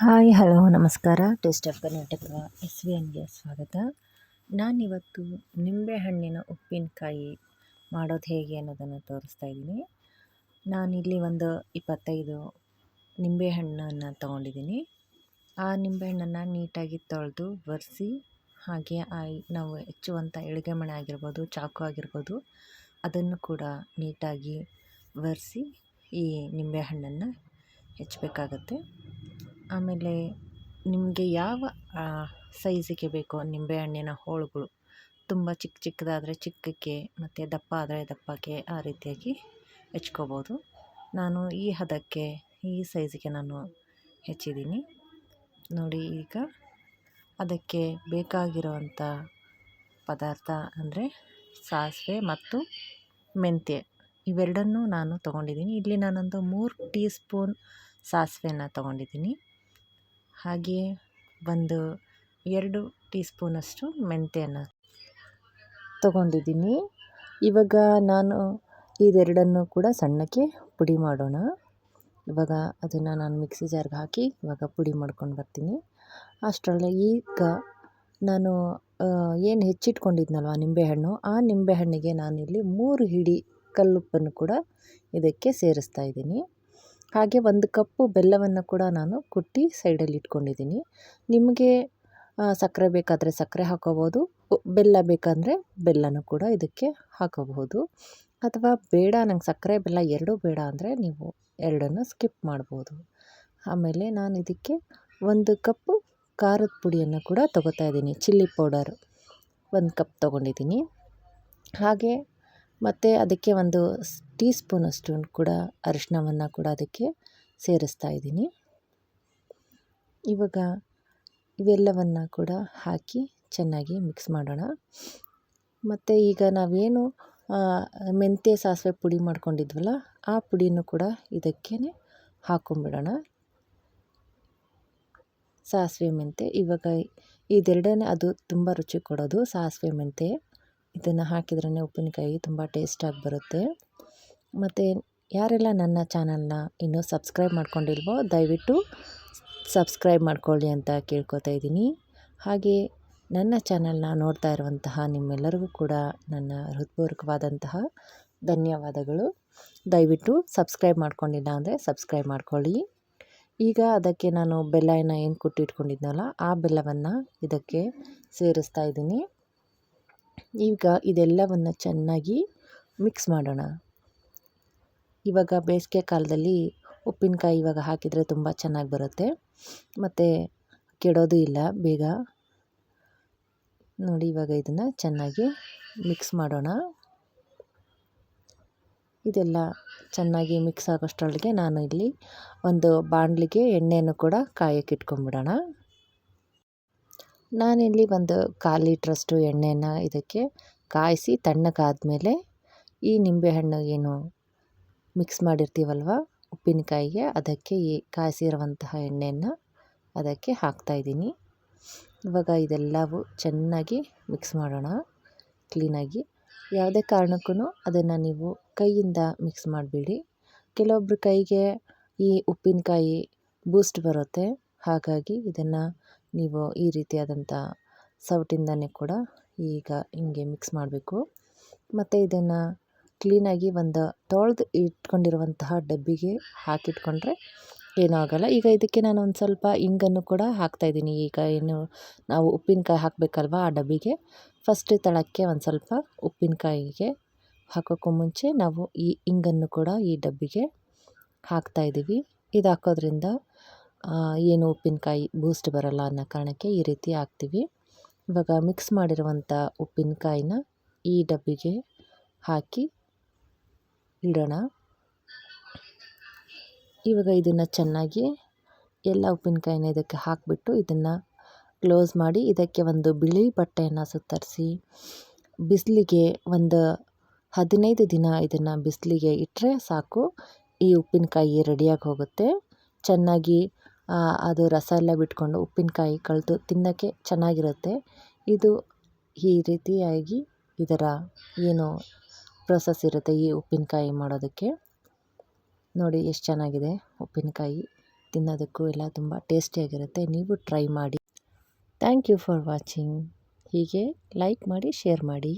Hi, hello, ನಮಸ್ಕಾರ. Taste of Karnataka S V ಎನ್ಗೆ ಸ್ವಾಗತ. ನಾನಿವತ್ತು ನಿಂಬೆಹಣ್ಣಿನ ಉಪ್ಪಿನಕಾಯಿ ಮಾಡೋದು ಹೇಗೆ ಅನ್ನೋದನ್ನು ತೋರಿಸ್ತಾ ಇದ್ದೀನಿ. ನಾನಿಲ್ಲಿ ಒಂದು ಇಪ್ಪತ್ತೈದು ನಿಂಬೆಹಣ್ಣನ್ನು ತೊಗೊಂಡಿದ್ದೀನಿ. ಆ ನಿಂಬೆಹಣ್ಣನ್ನು ನೀಟಾಗಿ ತೊಳೆದು ಒರೆಸಿ, ಹಾಗೆ ಆ ನಾವು ಹೆಚ್ಚುವಂಥ ಎಳ್ಗೆಮಣೆ ಆಗಿರ್ಬೋದು, ಚಾಕು ಆಗಿರ್ಬೋದು, ಅದನ್ನು ಕೂಡ ನೀಟಾಗಿ ಒರೆಸಿ ಈ ನಿಂಬೆಹಣ್ಣನ್ನು ಹೆಚ್ಚಬೇಕಾಗತ್ತೆ. ಆಮೇಲೆ ನಿಮಗೆ ಯಾವ ಸೈಜಿಗೆ ಬೇಕೋ ನಿಂಬೆಹಣ್ಣಿನ ಹೋಳುಗಳು ತುಂಬ ಚಿಕ್ಕ ಚಿಕ್ಕದಾದರೆ ಚಿಕ್ಕಕ್ಕೆ ಮತ್ತು ದಪ್ಪ ಆದರೆ ದಪ್ಪಕ್ಕೆ ಆ ರೀತಿಯಾಗಿ ಹೆಚ್ಕೋಬೋದು. ನಾನು ಈ ಹದಕ್ಕೆ, ಈ ಸೈಜಿಗೆ ನಾನು ಹೆಚ್ಚಿದ್ದೀನಿ. ನೋಡಿ ಈಗ ಅದಕ್ಕೆ ಬೇಕಾಗಿರುವಂಥ ಪದಾರ್ಥ ಅಂದರೆ ಸಾಸಿವೆ ಮತ್ತು ಮೆಂತ್ಯ. ಇವೆರಡನ್ನೂ ನಾನು ತೊಗೊಂಡಿದ್ದೀನಿ. ಇಲ್ಲಿ ನಾನೊಂದು ಮೂರು ಟೀ ಸ್ಪೂನ್ ಸಾಸಿವೆನ ತೊಗೊಂಡಿದ್ದೀನಿ. ಹಾಗೆಯೇ ಒಂದು ಎರಡು ಟೀ ಸ್ಪೂನಷ್ಟು ಮೆಂತ್ಯನ ತಗೊಂಡಿದ್ದೀನಿ. ಇವಾಗ ನಾನು ಇದೆರಡನ್ನು ಕೂಡ ಸಣ್ಣಕ್ಕೆ ಪುಡಿ ಮಾಡೋಣ. ಇವಾಗ ಅದನ್ನು ನಾನು ಮಿಕ್ಸಿ ಜಾರ್ಗೆ ಹಾಕಿ ಇವಾಗ ಪುಡಿ ಮಾಡ್ಕೊಂಡು ಬರ್ತೀನಿ. ಅಷ್ಟರಲ್ಲಿ ಈಗ ನಾನು ಏನು ಹೆಚ್ಚಿಟ್ಕೊಂಡಿದ್ನಲ್ವ ನಿಂಬೆಹಣ್ಣು, ಆ ನಿಂಬೆಹಣ್ಣಿಗೆ ನಾನಿಲ್ಲಿ ಮೂರು ಹಿಡಿ ಕಲ್ಲುಪ್ಪನ್ನು ಕೂಡ ಇದಕ್ಕೆ ಸೇರಿಸ್ತಾ ಇದ್ದೀನಿ. ಹಾಗೆ ಒಂದು ಕಪ್ಪು ಬೆಲ್ಲವನ್ನು ಕೂಡ ನಾನು ಕುಟ್ಟಿ ಸೈಡಲ್ಲಿ ಇಟ್ಕೊಂಡಿದ್ದೀನಿ. ನಿಮಗೆ ಸಕ್ಕರೆ ಬೇಕಾದರೆ ಸಕ್ಕರೆ ಹಾಕೋಬೋದು, ಬೆಲ್ಲ ಬೇಕಂದರೆ ಬೆಲ್ಲನೂ ಕೂಡ ಇದಕ್ಕೆ ಹಾಕೋಬಹುದು. ಅಥವಾ ಬೇಡ, ನಂಗೆ ಸಕ್ಕರೆ ಬೆಲ್ಲ ಎರಡೂ ಬೇಡ ಅಂದರೆ ನೀವು ಎರಡನ್ನು ಸ್ಕಿಪ್ ಮಾಡ್ಬೋದು. ಆಮೇಲೆ ನಾನು ಇದಕ್ಕೆ ಒಂದು ಕಪ್ಪು ಖಾರದ ಪುಡಿಯನ್ನು ಕೂಡ ತೊಗೋತಾ ಇದ್ದೀನಿ. ಚಿಲ್ಲಿ ಪೌಡರ್ ಒಂದು ಕಪ್ ತೊಗೊಂಡಿದ್ದೀನಿ. ಹಾಗೆ ಮತ್ತು ಅದಕ್ಕೆ ಒಂದು ಟೀ ಸ್ಪೂನಷ್ಟು ಕೂಡ ಅರಿಶಿನವನ್ನು ಕೂಡ ಅದಕ್ಕೆ ಸೇರಿಸ್ತಾ ಇದ್ದೀನಿ. ಇವಾಗ ಇವೆಲ್ಲವನ್ನು ಕೂಡ ಹಾಕಿ ಚೆನ್ನಾಗಿ ಮಿಕ್ಸ್ ಮಾಡೋಣ. ಮತ್ತು ಈಗ ನಾವೇನು ಮೆಂತ್ಯ ಸಾಸಿವೆ ಪುಡಿ ಮಾಡ್ಕೊಂಡಿದ್ವಲ್ಲ, ಆ ಪುಡಿನೂ ಕೂಡ ಇದಕ್ಕೆ ಹಾಕೊಂಬಿಡೋಣ. ಸಾಸಿವೆ ಮೆಂತ್ಯ ಇವಾಗ ಇದೆರಡನೇ ಅದು ತುಂಬ ರುಚಿ ಕೊಡೋದು ಸಾಸಿವೆ ಮೆಂತ್ಯ. ಇದನ್ನು ಹಾಕಿದ್ರೇ ಉಪ್ಪಿನಕಾಯಿ ತುಂಬ ಟೇಸ್ಟಾಗಿ ಬರುತ್ತೆ. ಮತ್ತು ಯಾರೆಲ್ಲ ನನ್ನ ಚಾನಲ್ನ ಇನ್ನೂ ಸಬ್ಸ್ಕ್ರೈಬ್ ಮಾಡ್ಕೊಂಡಿಲ್ವೋ, ದಯವಿಟ್ಟು ಸಬ್ಸ್ಕ್ರೈಬ್ ಮಾಡ್ಕೊಳ್ಳಿ ಅಂತ ಕೇಳ್ಕೊತಾ ಇದ್ದೀನಿ. ಹಾಗೆ ನನ್ನ ಚಾನಲ್ನ ನೋಡ್ತಾ ಇರುವಂತಹ ನಿಮ್ಮೆಲ್ಲರಿಗೂ ಕೂಡ ನನ್ನ ಹೃತ್ಪೂರ್ವಕವಾದಂತಹ ಧನ್ಯವಾದಗಳು. ದಯವಿಟ್ಟು ಸಬ್ಸ್ಕ್ರೈಬ್ ಮಾಡ್ಕೊಂಡಿಲ್ಲ ಅಂದರೆ ಸಬ್ಸ್ಕ್ರೈಬ್ ಮಾಡ್ಕೊಳ್ಳಿ. ಈಗ ಅದಕ್ಕೆ ನಾನು ಬೆಲ್ಲನ ಏನು ಕುಟ್ಟಿಟ್ಕೊಂಡಿದ್ನಲ್ಲ ಆ ಬೆಲ್ಲವನ್ನು ಇದಕ್ಕೆ ಸೇರಿಸ್ತಾ ಇದ್ದೀನಿ. ಈಗ ಇದೆಲ್ಲವನ್ನು ಚೆನ್ನಾಗಿ ಮಿಕ್ಸ್ ಮಾಡೋಣ. ಇವಾಗ ಬೇಸಿಗೆ ಕಾಲದಲ್ಲಿ ಉಪ್ಪಿನಕಾಯಿ ಇವಾಗ ಹಾಕಿದರೆ ತುಂಬ ಚೆನ್ನಾಗಿ ಬರುತ್ತೆ. ಮತ್ತು ಕೆಡೋದು ಇಲ್ಲ, ಬೇಗ. ನೋಡಿ ಇವಾಗ ಇದನ್ನು ಚೆನ್ನಾಗಿ ಮಿಕ್ಸ್ ಮಾಡೋಣ. ಇದೆಲ್ಲ ಚೆನ್ನಾಗಿ ಮಿಕ್ಸ್ ಆಗೋಷ್ಟರೊಳಗೆ ನಾನು ಇಲ್ಲಿ ಒಂದು ಬಾಣಲಿಗೆ ಎಣ್ಣೆಯನ್ನು ಕೂಡ ಕಾಯಕ್ಕೆ ಇಟ್ಕೊಂಬಿಡೋಣ ನಾನಿಲ್ಲಿ ಒಂದು ಕಾಲು ಲೀಟ್ರಷ್ಟು ಎಣ್ಣೆನ ಇದಕ್ಕೆ ಕಾಯಿಸಿ ತಣ್ಣಗಾದ್ಮೇಲೆ ಈ ನಿಂಬೆಹಣ್ಣು ಏನು ಮಿಕ್ಸ್ ಮಾಡಿರ್ತೀವಲ್ವ ಉಪ್ಪಿನಕಾಯಿಗೆ ಅದಕ್ಕೆ ಈ ಕಾಯಿಸಿರುವಂತಹ ಎಣ್ಣೆಯನ್ನು ಅದಕ್ಕೆ ಹಾಕ್ತಾಯಿದ್ದೀನಿ ಇವಾಗ ಇದೆಲ್ಲವೂ ಚೆನ್ನಾಗಿ ಮಿಕ್ಸ್ ಮಾಡೋಣ, ಕ್ಲೀನಾಗಿ. ಯಾವುದೇ ಕಾರಣಕ್ಕೂ ಅದನ್ನು ನೀವು ಕೈಯಿಂದ ಮಿಕ್ಸ್ ಮಾಡಬೇಡಿ. ಕೆಲವೊಬ್ಬರ ಕೈಗೆ ಈ ಉಪ್ಪಿನಕಾಯಿ ಬೂಸ್ಟ್ ಬರುತ್ತೆ, ಹಾಗಾಗಿ ಇದನ್ನು ನೀವು ಈ ರೀತಿಯಾದಂಥ ಸೌಟಿಂದನೇ ಕೂಡ ಈಗ ಹಿಂಗೆ ಮಿಕ್ಸ್ ಮಾಡಬೇಕು. ಮತ್ತು ಇದನ್ನು ಕ್ಲೀನಾಗಿ ಒಂದು ತೊಳೆದು ಇಟ್ಕೊಂಡಿರುವಂತಹ ಡಬ್ಬಿಗೆ ಹಾಕಿಟ್ಕೊಂಡ್ರೆ ಏನೂ ಆಗೋಲ್ಲ. ಈಗ ಇದಕ್ಕೆ ನಾನು ಒಂದು ಸ್ವಲ್ಪ ಇಂಗನ್ನು ಕೂಡ ಹಾಕ್ತಾಯಿದ್ದೀನಿ ಈಗ ಏನು ನಾವು ಉಪ್ಪಿನಕಾಯಿ ಹಾಕಬೇಕಲ್ವ ಆ ಡಬ್ಬಿಗೆ? ಫಸ್ಟ್ ತಳಕ್ಕೆ ಒಂದು ಸ್ವಲ್ಪ ಉಪ್ಪಿನಕಾಯಿಗೆ ಹಾಕೋಕ್ಕೂ ಮುಂಚೆ ನಾವು ಈ ಇಂಗನ್ನು ಕೂಡ ಈ ಡಬ್ಬಿಗೆ ಹಾಕ್ತಾಯಿದ್ದೀವಿ ಇದು ಹಾಕೋದ್ರಿಂದ ಏನು ಉಪ್ಪಿನಕಾಯಿ ಬೂಸ್ಟ್ ಬರಲ್ಲ ಅನ್ನೋ ಕಾರಣಕ್ಕೆ ಈ ರೀತಿ ಹಾಕ್ತೀವಿ. ಇವಾಗ ಮಿಕ್ಸ್ ಮಾಡಿರುವಂಥ ಉಪ್ಪಿನಕಾಯಿನ ಈ ಡಬ್ಬಿಗೆ ಹಾಕಿ ಇಡೋಣ. ಇವಾಗ ಇದನ್ನು ಚೆನ್ನಾಗಿ ಎಲ್ಲ ಉಪ್ಪಿನಕಾಯಿನ ಇದಕ್ಕೆ ಹಾಕಿಬಿಟ್ಟು ಇದನ್ನು ಕ್ಲೋಸ್ ಮಾಡಿ ಇದಕ್ಕೆ ಒಂದು ಬಿಳಿ ಬಟ್ಟೆಯನ್ನು ಸುತ್ತರಿಸಿ, ಬಿಸಿಲಿಗೆ ಒಂದು ಹದಿನೈದು ದಿನ ಇದನ್ನು ಬಿಸಿಲಿಗೆ ಇಟ್ಟರೆ ಸಾಕು. ಈ ಉಪ್ಪಿನಕಾಯಿ ರೆಡಿಯಾಗಿ ಹೋಗುತ್ತೆ. ಚೆನ್ನಾಗಿ ಅದು ರಸ ಎಲ್ಲ ಬಿಟ್ಕೊಂಡು ಉಪ್ಪಿನಕಾಯಿ ಕಳೆದು ತಿನ್ನೋಕ್ಕೆ ಚೆನ್ನಾಗಿರುತ್ತೆ. ಇದು ಈ ರೀತಿಯಾಗಿ ಇದರ ಏನು ಪ್ರೊಸೆಸ್ ಇರುತ್ತೆ ಈ ಉಪ್ಪಿನಕಾಯಿ ಮಾಡೋದಕ್ಕೆ. ನೋಡಿ ಎಷ್ಟು ಚೆನ್ನಾಗಿದೆ ಉಪ್ಪಿನಕಾಯಿ ತಿನ್ನೋದಕ್ಕೂ ಎಲ್ಲ ತುಂಬ ಟೇಸ್ಟಿಯಾಗಿರುತ್ತೆ. ನೀವು ಟ್ರೈ ಮಾಡಿ. ಥ್ಯಾಂಕ್ ಯು ಫಾರ್ ವಾಚಿಂಗ್ ಹೀಗೆ ಲೈಕ್ ಮಾಡಿ ಶೇರ್ ಮಾಡಿ.